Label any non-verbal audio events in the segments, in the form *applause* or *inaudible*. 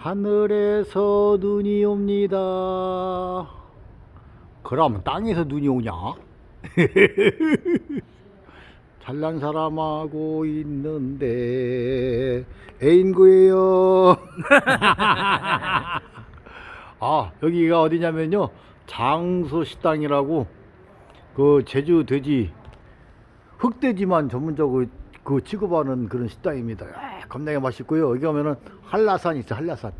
하늘에서 눈이 옵니다. 그럼 땅에서 눈이 오냐? *laughs* 잘난 사람하고 있는데 애인 구예요. *laughs* 아 여기가 어디냐면요 장소 식당이라고 그 제주 돼지 흑돼지만 전문적으로 그 취급하는 그런 식당입니다. 아, 겁나게 맛있고요. 여기 가면은 한라산 있어 한라산.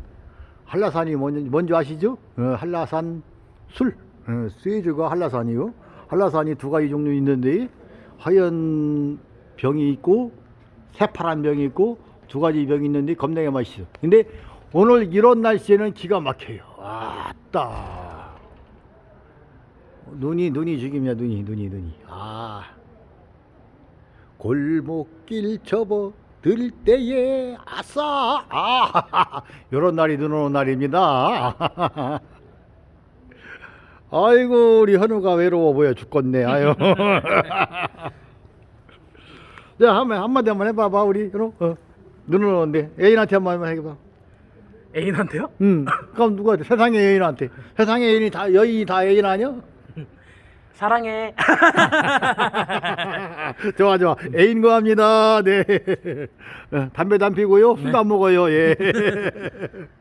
한라산이 뭔지, 뭔지 아시죠? 어, 한라산 술. 어, 스웨즈가 한라산이요. 한라산이 두 가지 종류 있는데 하얀 병이 있고 새파란 병이 있고 두 가지 병이 있는데 겁나게 맛있어. 근데 오늘 이런 날씨에는 기가 막혀요. 아따. 눈이 눈이 죽입니다. 눈이 눈이 눈이. 아. 골목길 접어 들 때에 아싸. 아 *laughs* 요런 날이 눈 오는 날입니다. *laughs* 아이고 우리 현우가 외로워 보여 죽겠네. 아유. *laughs* 네 한번 한마디 한번 해봐봐 우리 현우. 어. 눈 오는데. 애인한테 한번 해봐. 애인한테요? 음 그럼 누가 세상에 애인한테. 세상에 애인이 다 여인이 다 애인 아니야? 사랑해. *laughs* 좋아 좋아. 애인 구합니다. 네. *laughs* 어, 담배도 안 피고요. 술도 안 먹어요. 예 *laughs*